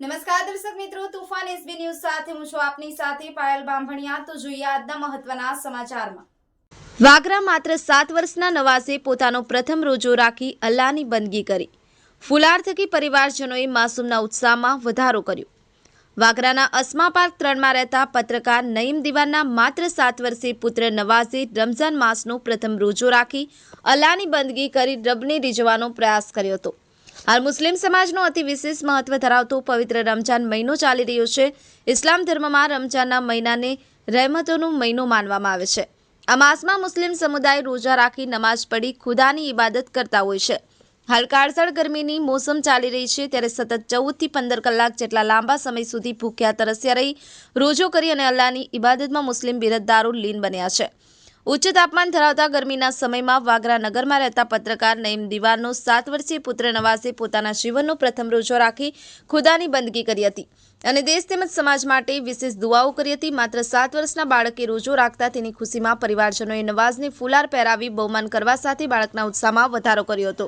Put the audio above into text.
નમસ્કાર દર્શક મિત્રો, તુફાન એસબી ન્યૂઝ સાથે હું છું આપની સાથે પાયલ બાંભણિયા. તો જોઈએ આજના મહત્વના સમાચારમાં. વાગરા માત્ર સાત વર્ષના નવાઝે પોતાનો પ્રથમ રોજો રાખી અલ્લાહની બંદગી કરી. ફુલાર થકી પરિવારજનોએ માસૂમના ઉત્સાહમાં વધારો કર્યો. વાગરાના અસ્મા પાર્ક ત્રણમાં રહેતા પત્રકાર નઈમ દિવાનના માત્ર સાત વર્ષે પુત્ર નવાઝે રમઝાન માસનો પ્રથમ રોજો રાખી અલ્લાહની બંદગી કરી રબને રીઝવાનો પ્રયાસ કર્યો હતો. હાલ મુસ્લિમ સમાજનો અતિ વિશેષ મહત્વ ધરાવતો પવિત્ર રમજાન મહિનો ચાલી રહ્યો છે. ઇસ્લામ ધર્મમાં રમજાનના મહિનાને રહેમતોનો મહિનો માનવામાં આવે છે. આ માસમાં મુસ્લિમ સમુદાય રોજા રાખી નમાઝ પઢી ખુદાની ઇબાદત કરતા હોય છે. હાલ કાળઝાળ ગરમીની મોસમ ચાલી રહી છે ત્યારે સતત ચૌદથી પંદર કલાક જેટલા લાંબા સમય સુધી ભૂખ્યા તરસ્યા રહી, રોજો કરી અને અલ્લાહની ઇબાદતમાં મુસ્લિમ બિરદદારો લીન બન્યા છે. ઉચ્ચ તાપમાન ધરાવતા ગરમીના સમયમાં વાગરા નગરમાં રહેતા પત્રકાર નઈમ દિવારનો સાત વર્ષીય પુત્ર નવાઝે પોતાના જીવનનો પ્રથમ રોજો રાખી ખુદાની બંદગી કરી હતી અને દેશ તેમજ સમાજ માટે વિશેષ દુઆઓ કરી હતી. માત્ર સાત વર્ષના બાળકે રોજો રાખતા તેની ખુશીમાં પરિવારજનોએ નવાઝને ફુલાર પહેરાવી બહુમાન કરવા સાથે બાળકના ઉત્સાહમાં વધારો કર્યો હતો.